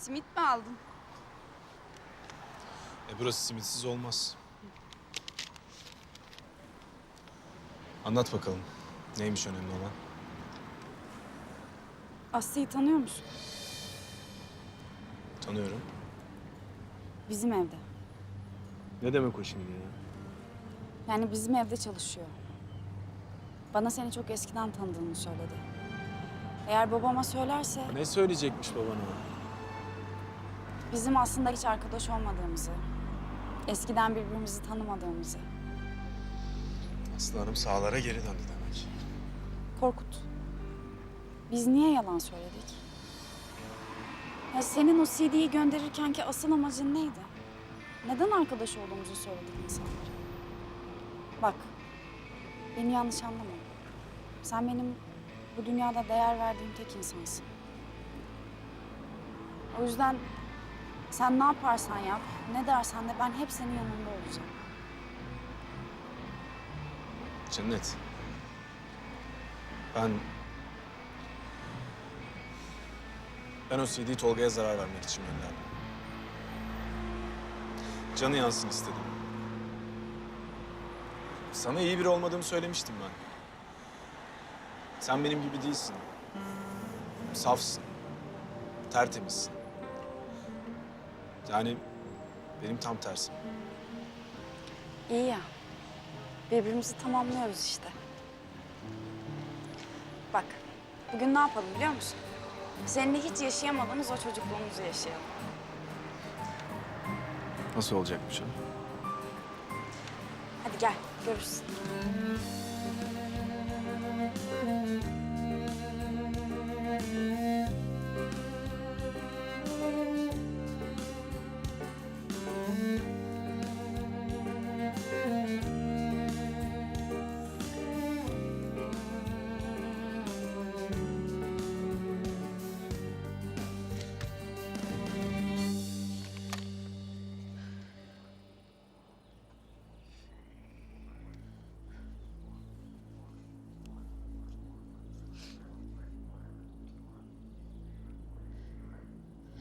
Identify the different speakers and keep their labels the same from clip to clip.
Speaker 1: Simit mi aldın?
Speaker 2: E burası simitsiz olmaz. Anlat bakalım. Neymiş önemli olan?
Speaker 1: Aslı'yı tanıyor musun?
Speaker 2: Tanıyorum.
Speaker 1: Bizim evde.
Speaker 2: Ne demek o şimdi ya?
Speaker 1: Yani bizim evde çalışıyor. Bana seni çok eskiden tanıdığını söyledi. Eğer babama söylerse
Speaker 2: Ne söyleyecekmiş babana?
Speaker 1: Bizim aslında hiç arkadaş olmadığımızı, eskiden birbirimizi tanımadığımızı.
Speaker 2: Aslı Hanım sahalara geri döndü demek.
Speaker 1: Korkut, biz niye yalan söyledik? Ya senin o CD'yi gönderirken ki asıl amacın neydi? Neden arkadaş olduğumuzu söyledik insanlara? Bak, beni yanlış anlama. Sen benim bu dünyada değer verdiğim tek insansın. O yüzden sen ne yaparsan yap, ne dersen de ben hep senin yanında olacağım.
Speaker 2: Cennet. Ben... Ben o CD'yi Tolga'ya zarar vermek için gönderdim. Canı yansın istedim. Sana iyi biri olmadığımı söylemiştim ben. Sen benim gibi değilsin. Safsın. Tertemizsin. Yani benim tam tersim.
Speaker 1: İyi ya. Birbirimizi tamamlıyoruz işte. Bak, bugün ne yapalım biliyor musun? Seninle hiç yaşayamadığımız o çocukluğumuzu yaşayalım.
Speaker 2: Nasıl olacakmış o?
Speaker 1: Hadi gel, görürsün.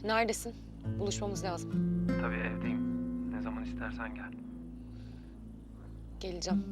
Speaker 3: Neredesin? Buluşmamız lazım.
Speaker 4: Tabii evdeyim. Ne zaman istersen gel.
Speaker 3: Geleceğim.